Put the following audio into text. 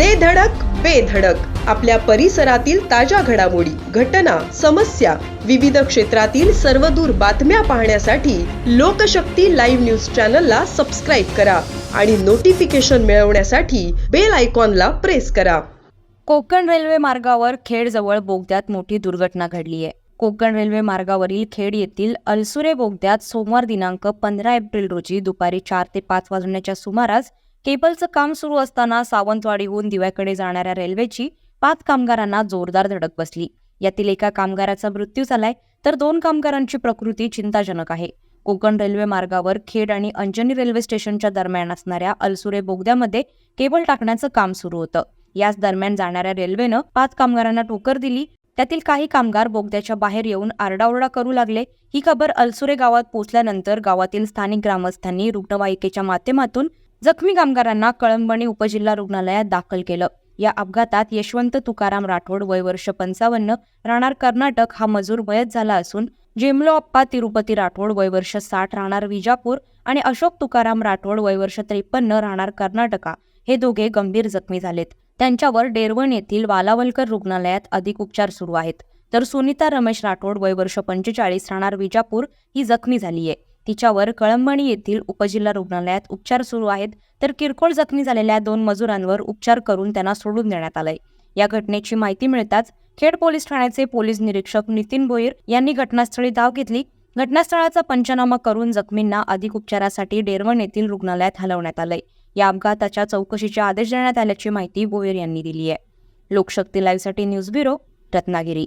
दे धडक बेधडक आपल्या परिसरातील ताज्या घडामोडी घटना समस्या विविध क्षेत्रातील सर्वदूर बातम्या पाहण्यासाठी लोकशक्ती लाईव्ह न्यूज चॅनलला सबस्क्राईब करा आणि नोटिफिकेशन मिळवण्यासाठी बेल आयकॉनला प्रेस करा. कोकण रेल्वे मार्गावर खेडजवळ बोगद्यात मोठी दुर्घटना घडली आहे कोकण रेल्वे मार्गावरील खेड येथील अलसुरे बोगद्यात सोमवार दिनांक पंधरा एप्रिल रोजी दुपारी चार ते पाच वाजण्याच्या सुमारास केबलचं काम सुरू असताना सावंतवाडीहून दिव्याकडे जाणाऱ्या रेल्वेची पाच कामगारांना जोरदार धडक बसली. यातील एका कामगाराचा मृत्यू झालाय तर दोन कामगारांची प्रकृती चिंताजनक आहे. कोकण रेल्वे मार्गावर खेड आणि अंजनी रेल्वे स्टेशनच्या दरम्यान असणाऱ्या अलसुरे बोगद्यामध्ये केबल टाकण्याचं काम सुरू होतं. याच दरम्यान जाणाऱ्या रेल्वेनं पाच कामगारांना टोकर दिली. त्यातील काही कामगार बोगद्याच्या बाहेर येऊन आरडाओरडा करू लागले. ही खबर अलसुरे गावात पोहोचल्यानंतर गावातील स्थानिक ग्रामस्थांनी रुग्णवाहिकेच्या माध्यमातून जखमी कामगारांना कळंबणी उपजिल्हा रुग्णालयात दाखल केलं. या अपघातात यशवंत तुकाराम राठोड वय वर्ष पंचावन्न राहणार कर्नाटक हा मजूर मयत झाला असून जेमलो अप्पा तिरुपती राठोड वय वर्ष साठ राहणार विजापूर आणि अशोक तुकाराम राठोड वय वर्ष त्रेपन्न राहणार कर्नाटका. हे दोघे गंभीर जखमी झालेत. त्यांच्यावर डेरवण येथील वालावलकर रुग्णालयात अधिक उपचार सुरू आहेत. तर सुनीता रमेश राठोड वय वर्ष पंचेचाळीस राहणार विजापूर ही जखमी झाली आहे तिच्यावर कळंबणी येथील उपजिल्हा रुग्णालयात उपचार सुरू आहेत तर किरकोळ जखमी झालेल्या दोन मजुरांवर उपचार करून त्यांना सोडून देण्यात आलंय. या घटनेची माहिती मिळताच खेड पोलीस ठाण्याचे पोलीस निरीक्षक नितीन भोईर यांनी घटनास्थळी धाव घेतली. घटनास्थळाचा पंचनामा करून जखमींना अधिक उपचारासाठी डेरवण येथील रुग्णालयात हलवण्यात आलंय. या अपघाताच्या चौकशीचे आदेश देण्यात आल्याची माहिती भोईर यांनी दिली आहे लोकशक्ती लाईव्हसाठी न्यूज ब्युरो रत्नागिरी.